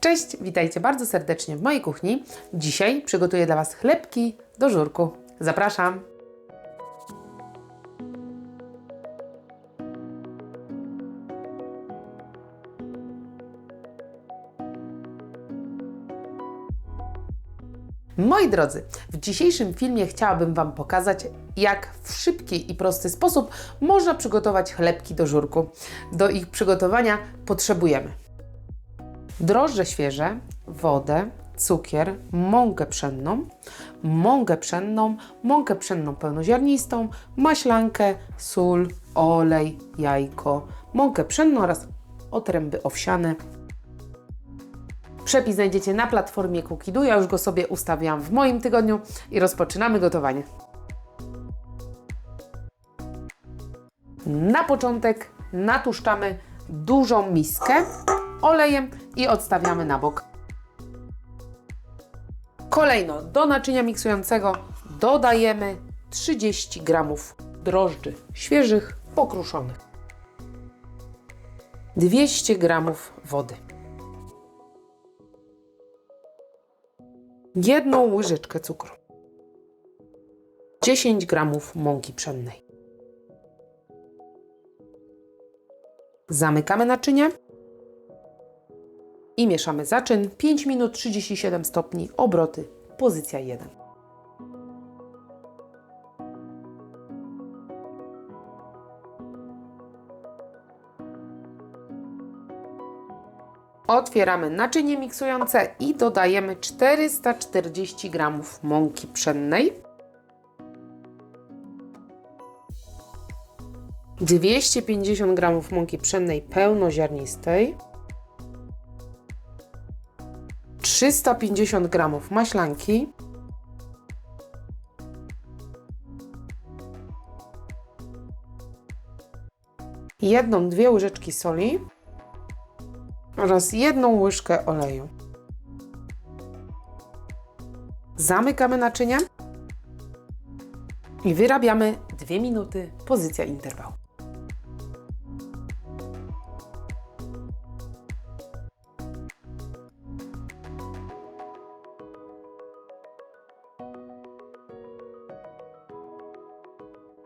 Cześć, witajcie bardzo serdecznie w mojej kuchni. Dzisiaj przygotuję dla Was chlebki do żurku. Zapraszam! Moi drodzy, w dzisiejszym filmie chciałabym Wam pokazać, jak w szybki i prosty sposób można przygotować chlebki do żurku. Do ich przygotowania potrzebujemy drożdże świeże, wodę, cukier, mąkę pszenną, mąkę pszenną, mąkę pszenną pełnoziarnistą, maślankę, sól, olej, jajko, mąkę pszenną oraz otręby owsiane. Przepis znajdziecie na platformie Cookidu. Ja już go sobie ustawiam w moim tygodniu i rozpoczynamy gotowanie. Na początek natuszczamy dużą miskę olejem i odstawiamy na bok. Kolejno do naczynia miksującego dodajemy 30 g drożdży świeżych, pokruszonych. 200 g wody. Jedną łyżeczkę cukru. 10 g mąki pszennej. Zamykamy naczynie i mieszamy zaczyn 5 minut 37 stopni, obroty, pozycja 1. Otwieramy naczynie miksujące i dodajemy 440 g mąki pszennej. 250 g mąki pszennej pełnoziarnistej. 350 g maślanki, jedną, dwie łyżeczki soli oraz jedną łyżkę oleju. Zamykamy naczynie i wyrabiamy 2 minuty, pozycja interwał.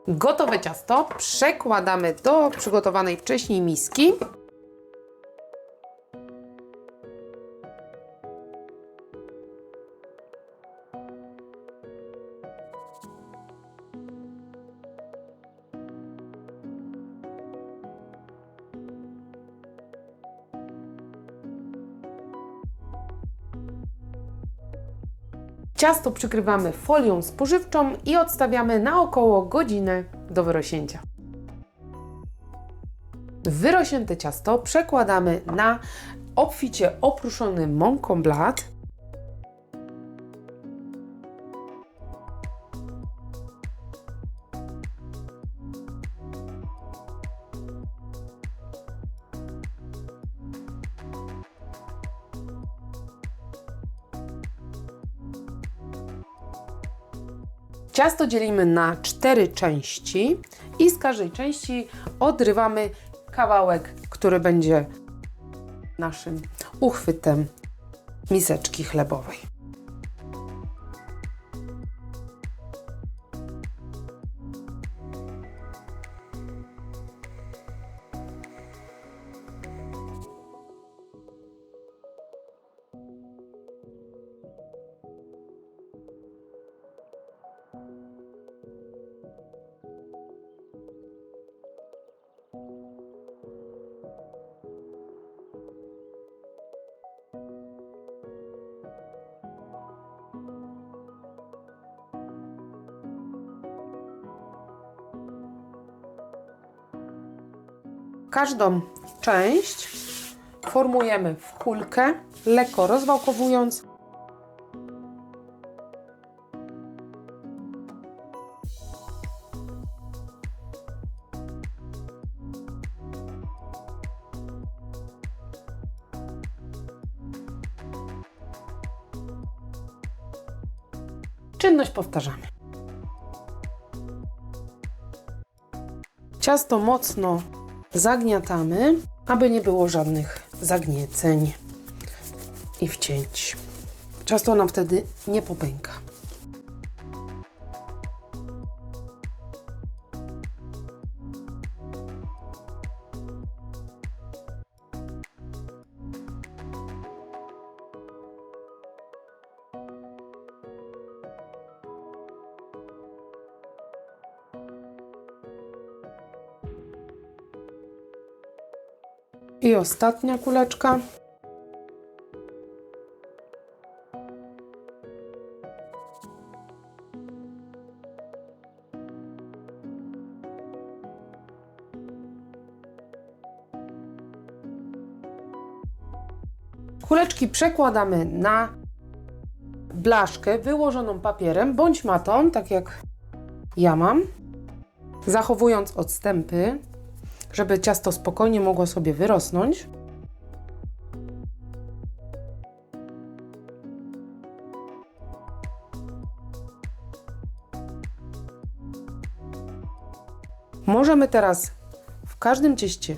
Gotowe ciasto przekładamy do przygotowanej wcześniej miski. Ciasto przykrywamy folią spożywczą i odstawiamy na około godzinę do wyrośnięcia. Wyrośnięte ciasto przekładamy na obficie opruszony mąką blat. Ciasto dzielimy na cztery części i z każdej części odrywamy kawałek, który będzie naszym uchwytem miseczki chlebowej. Każdą część formujemy w kulkę, lekko rozwałkowując. Czynność powtarzamy. Ciasto mocno zagniatamy, aby nie było żadnych zagnieceń. i wcięć. Ciasto nam wtedy nie popęka. I ostatnia kuleczka. Kuleczki przekładamy na blaszkę wyłożoną papierem bądź matą, tak jak ja mam, zachowując odstępy, żeby ciasto spokojnie mogło sobie wyrosnąć. Możemy teraz w każdym cieście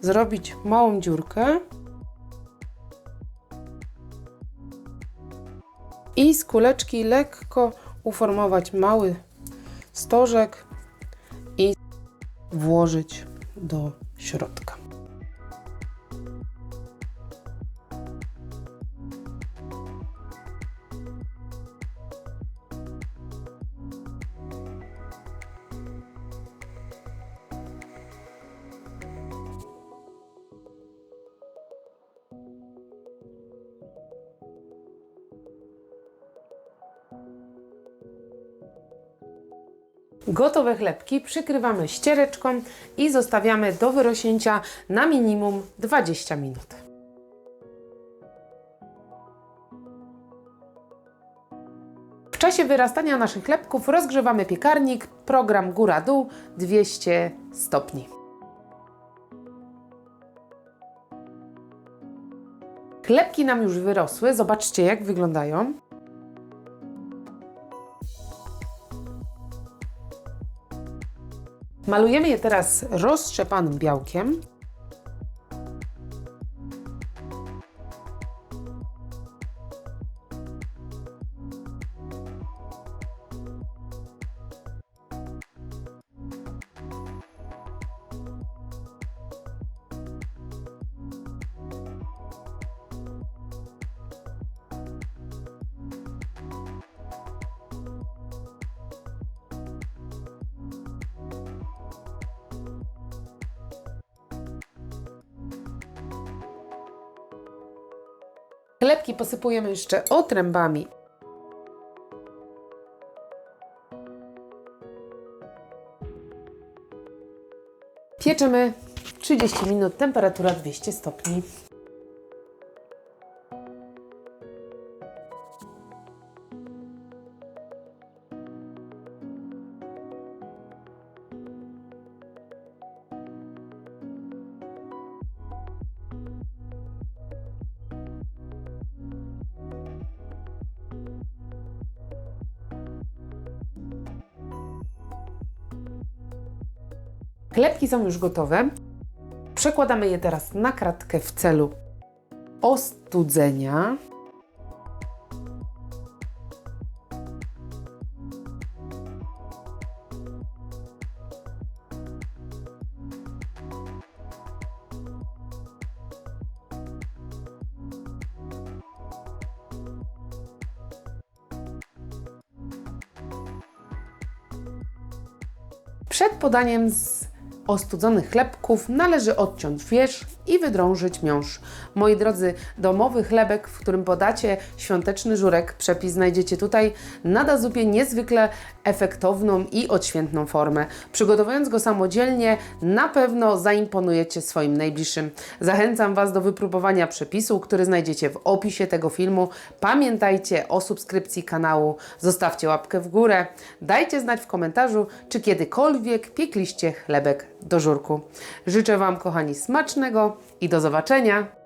zrobić małą dziurkę i z kuleczki lekko uformować mały stożek i włożyć do środka. Gotowe chlebki przykrywamy ściereczką i zostawiamy do wyrośnięcia na minimum 20 minut. W czasie wyrastania naszych chlebków rozgrzewamy piekarnik, program góra-dół 200 stopni. Chlebki nam już wyrosły, zobaczcie jak wyglądają. Malujemy je teraz roztrzepanym białkiem. Chlebki posypujemy jeszcze otrębami. Pieczemy 30 minut, temperatura 200 stopni. Chlebki są już gotowe. Przekładamy je teraz na kratkę w celu ostudzenia. Przed podaniem ostudzonych chlebków należy odciąć wierzch i wydrążyć miąższ. Moi drodzy, domowy chlebek, w którym podacie świąteczny żurek, przepis znajdziecie tutaj, nada zupie niezwykle efektowną i odświętną formę. Przygotowując go samodzielnie, na pewno zaimponujecie swoim najbliższym. Zachęcam Was do wypróbowania przepisu, który znajdziecie w opisie tego filmu. Pamiętajcie o subskrypcji kanału, zostawcie łapkę w górę, dajcie znać w komentarzu, czy kiedykolwiek piekliście chlebek do żurku. Życzę Wam, kochani, smacznego i do zobaczenia!